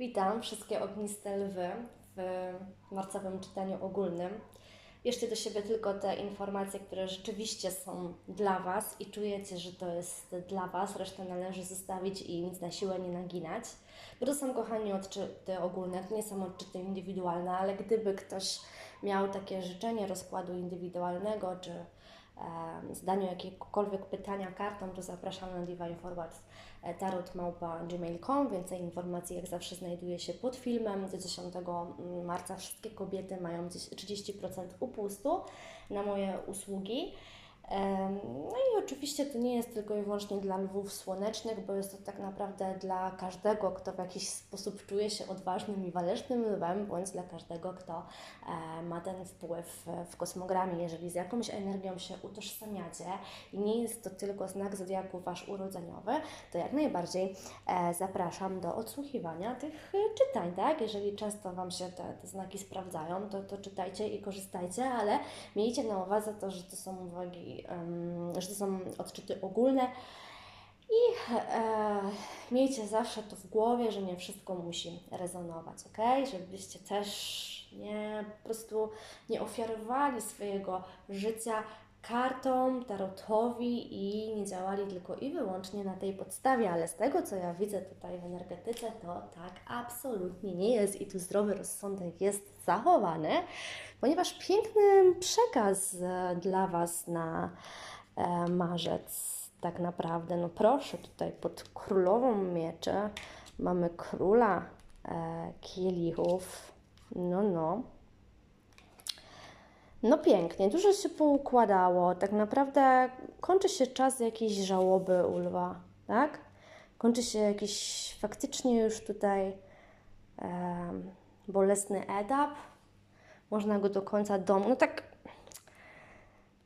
Witam wszystkie ogniste lwy w marcowym czytaniu ogólnym. Bierzcie do siebie tylko te informacje, które rzeczywiście są dla Was i czujecie, że to jest dla Was, resztę należy zostawić i nic na siłę nie naginać. Bo to są, kochani, odczyty ogólne, to nie są odczyty indywidualne, ale gdyby ktoś miał takie życzenie rozkładu indywidualnego, czy em, zadaniu jakiegokolwiek pytania kartą, to zapraszam na Divine Forwards e, tarotmałpa.gmail.com. Więcej informacji jak zawsze znajduje się pod filmem. Do 10 marca wszystkie kobiety mają 30% upustu na moje usługi. No i oczywiście to nie jest tylko i wyłącznie dla lwów słonecznych, bo jest to tak naprawdę dla każdego, kto w jakiś sposób czuje się odważnym i walecznym lwem, bądź dla każdego, kto e, ma ten wpływ w kosmogramie. Jeżeli z jakąś energią się utożsamiacie i nie jest to tylko znak zodiaku wasz urodzeniowy, to jak najbardziej e, zapraszam do odsłuchiwania tych e, czytań, tak? Jeżeli często Wam się te, te znaki sprawdzają, to, to czytajcie i korzystajcie, ale miejcie na uwadze to, że to są uwagi, że to są odczyty ogólne i e, miejcie zawsze to w głowie, że nie wszystko musi rezonować, ok? Żebyście też nie po prostu nie ofiarowali swojego życia kartom, tarotowi i nie działali tylko i wyłącznie na tej podstawie, ale z tego co ja widzę tutaj w energetyce, to tak absolutnie nie jest i tu zdrowy rozsądek jest zachowany, ponieważ piękny przekaz e, dla Was na e, marzec tak naprawdę. No proszę, tutaj pod królową mieczy mamy króla e, kielichów. No, no. No pięknie, dużo się poukładało. Tak naprawdę kończy się czas jakiejś żałoby u lwa, tak? Kończy się jakiś faktycznie już tutaj em, bolesny etap. Można go do końca dom... No tak,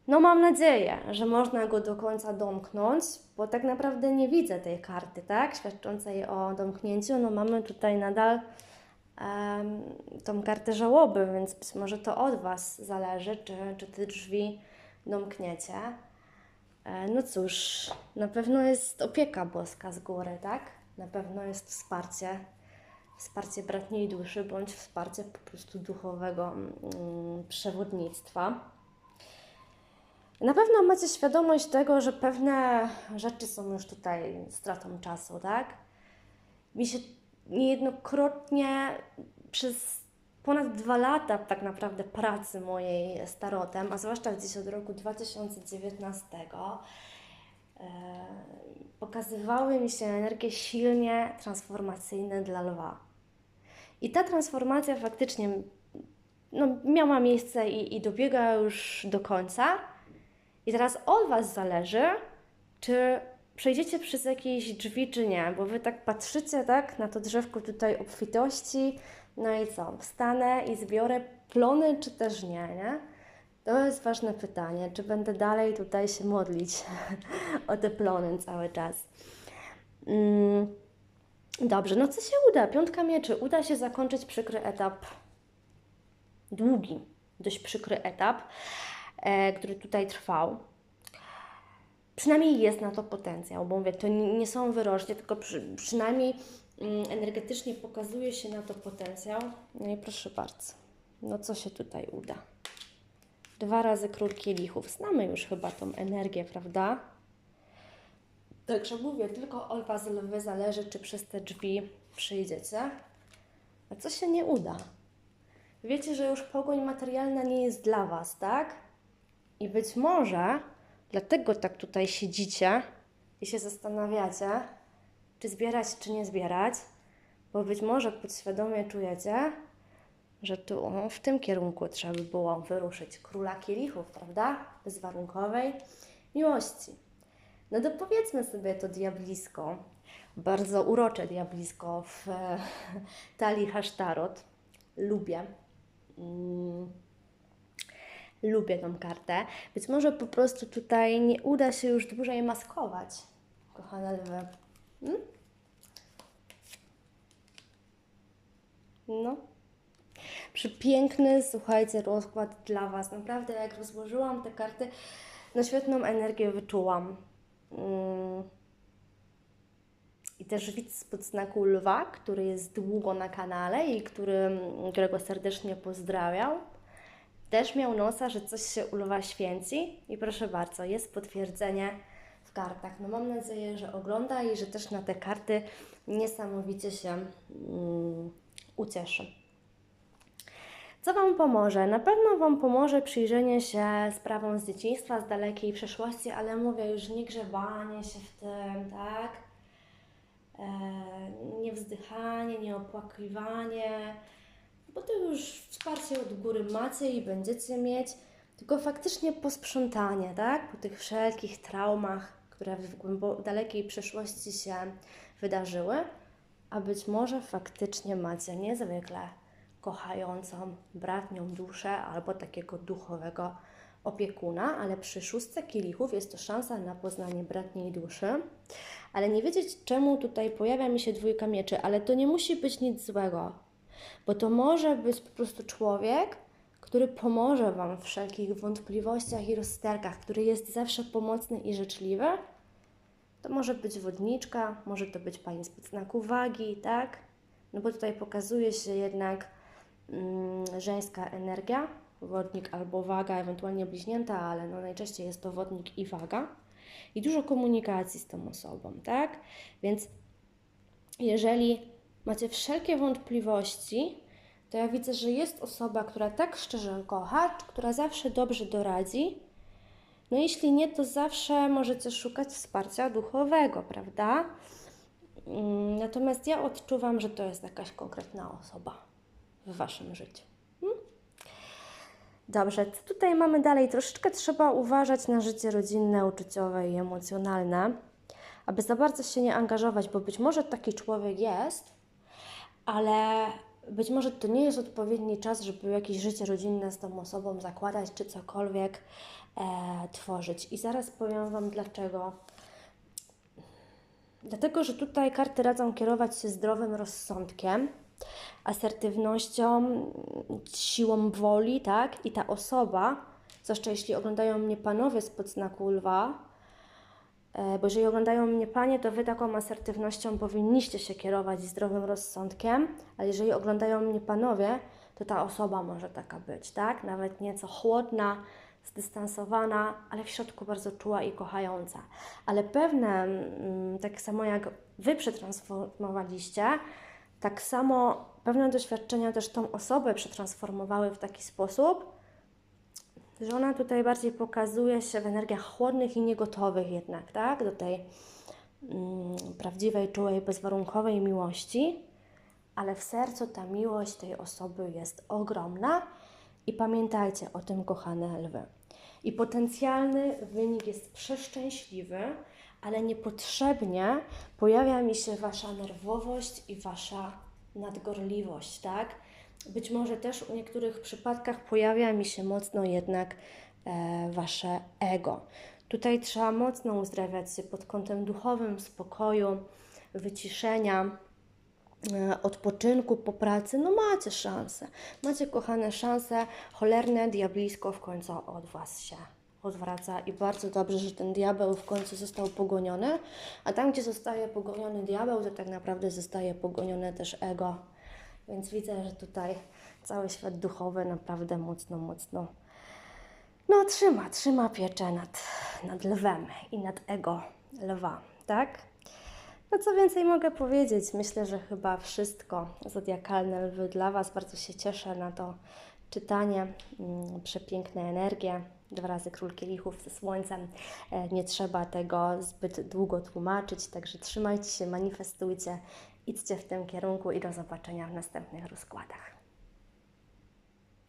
no mam nadzieję, że można go do końca domknąć, bo tak naprawdę nie widzę tej karty, tak? Świadczącej o domknięciu. No mamy tutaj nadal tą kartę żałoby, więc być może to od Was zależy, czy, czy te drzwi domkniecie. E, No cóż, na pewno jest opieka boska z góry, tak? Na pewno jest wsparcie, wsparcie bratniej duszy, bądź wsparcie po prostu duchowego mm, przewodnictwa. Na pewno macie świadomość tego, że pewne rzeczy są już tutaj stratą czasu, tak? Mi się niejednokrotnie przez ponad dwa lata tak naprawdę pracy mojej z tarotem, a zwłaszcza gdzieś od roku 2019, e, pokazywały mi się energie silnie transformacyjne dla lwa. I ta transformacja faktycznie no, miała miejsce i, i dobiega już do końca. I teraz od Was zależy, czy przejdziecie przez jakieś drzwi, czy nie, bo Wy tak patrzycie tak, na to drzewko tutaj obfitości, no i co, wstanę i zbiorę plony, czy też nie, nie? To jest ważne pytanie, czy będę dalej tutaj się modlić o te plony cały czas. Mm, dobrze, no co się uda? Piątka mieczy. Uda się zakończyć przykry etap, długi, dość przykry etap e, który tutaj trwał. Przynajmniej jest na to potencjał, bo mówię, to nie są wyrocznie, tylko przy, przynajmniej mm, energetycznie pokazuje się na to potencjał. No i proszę bardzo, no co się tutaj uda? Dwa razy król kielichów. Znamy już chyba tą energię, prawda? Także mówię, tylko od Was lwy zależy, czy przez te drzwi przyjdziecie. A co się nie uda? Wiecie, że już pogoń materialna nie jest dla Was, tak? I być może dlatego tak tutaj siedzicie i się zastanawiacie, czy zbierać, czy nie zbierać, bo być może podświadomie czujecie, że tu w tym kierunku trzeba by było wyruszyć króla kielichów, prawda? Bezwarunkowej miłości. No to powiedzmy sobie to diablisko, bardzo urocze diablisko w talii hasztarot. Lubię. Mm lubię tą kartę. Być może po prostu tutaj nie uda się już dłużej maskować, kochane lwy. Hmm? No. Przepiękny, słuchajcie, rozkład dla Was. Naprawdę, jak rozłożyłam te karty, no świetną energię wyczułam. Mm. I też widz spod znaku lwa, który jest długo na kanale i który, którego serdecznie pozdrawiam, też miał nosa, że coś się u lwa święci i proszę bardzo, jest potwierdzenie w kartach. No mam nadzieję, że ogląda i że też na te karty niesamowicie się mm, ucieszy. Co Wam pomoże? Na pewno Wam pomoże przyjrzenie się sprawom z dzieciństwa, z dalekiej przeszłości, ale mówię już nie grzebanie się w tym, tak? E, nie wzdychanie, nie opłakiwanie, bo to już wsparcie od góry macie i będziecie mieć, tylko faktycznie posprzątanie, tak? Po tych wszelkich traumach, które w dalekiej przeszłości się wydarzyły, a być może faktycznie macie niezwykle kochającą bratnią duszę albo takiego duchowego opiekuna, ale przy szóstce kielichów jest to szansa na poznanie bratniej duszy. Ale nie wiedzieć, czemu tutaj pojawia mi się dwójka mieczy, ale to nie musi być nic złego, bo to może być po prostu człowiek, który pomoże Wam w wszelkich wątpliwościach i rozsterkach, który jest zawsze pomocny i życzliwy. To może być wodniczka, może to być pani spod znaku wagi, tak? No bo tutaj pokazuje się jednak mm, żeńska energia, wodnik albo waga, ewentualnie bliźnięta, ale no najczęściej jest to wodnik i waga. I dużo komunikacji z tą osobą, tak? Więc jeżeli macie wszelkie wątpliwości, to ja widzę, że jest osoba, która tak szczerze kocha, która zawsze dobrze doradzi. No jeśli nie, to zawsze możecie szukać wsparcia duchowego, prawda? Mm, Natomiast ja odczuwam, że to jest jakaś konkretna osoba w Waszym życiu. Hmm? Dobrze, co tutaj mamy dalej? Troszeczkę trzeba uważać na życie rodzinne, uczuciowe i emocjonalne, aby za bardzo się nie angażować, bo być może taki człowiek jest, ale być może to nie jest odpowiedni czas, żeby jakieś życie rodzinne z tą osobą zakładać, czy cokolwiek e, tworzyć. I zaraz powiem Wam dlaczego. Dlatego, że tutaj karty radzą kierować się zdrowym rozsądkiem, asertywnością, siłą woli, tak? I ta osoba, zwłaszcza jeśli oglądają mnie panowie spod znaku lwa, bo jeżeli oglądają mnie panie, to wy taką asertywnością powinniście się kierować i zdrowym rozsądkiem, ale jeżeli oglądają mnie panowie, to ta osoba może taka być, tak? Nawet nieco chłodna, zdystansowana, ale w środku bardzo czuła i kochająca. Ale pewne, mm, tak samo jak wy przetransformowaliście, tak samo pewne doświadczenia też tą osobę przetransformowały w taki sposób, że ona tutaj bardziej pokazuje się w energiach chłodnych i niegotowych jednak, tak? Do tej mm, prawdziwej, czułej, bezwarunkowej miłości, ale w sercu ta miłość tej osoby jest ogromna i pamiętajcie o tym, kochane lwy. I potencjalny wynik jest przeszczęśliwy, ale niepotrzebnie pojawia mi się Wasza nerwowość i Wasza nadgorliwość, tak? Być może też w niektórych przypadkach pojawia mi się mocno jednak e, Wasze ego. Tutaj trzeba mocno uzdrawiać się pod kątem duchowym, spokoju, wyciszenia, e, odpoczynku po pracy. No macie szansę. Macie kochane szanse. Cholerne diablisko w końcu od Was się odwraca i bardzo dobrze, że ten diabeł w końcu został pogoniony, a tam, gdzie zostaje pogoniony diabeł, to tak naprawdę zostaje pogonione też ego. Więc widzę, że tutaj cały świat duchowy naprawdę mocno, mocno no trzyma, trzyma pieczę nad, nad lwem i nad ego lwa, tak? No co więcej mogę powiedzieć? Myślę, że chyba wszystko zodiakalne lwy dla Was. Bardzo się cieszę na to czytanie. Mm, Przepiękne energie. Dwa razy król kielichów ze słońcem. E, Nie trzeba tego zbyt długo tłumaczyć, także trzymajcie się, manifestujcie, idźcie w tym kierunku i do zobaczenia w następnych rozkładach.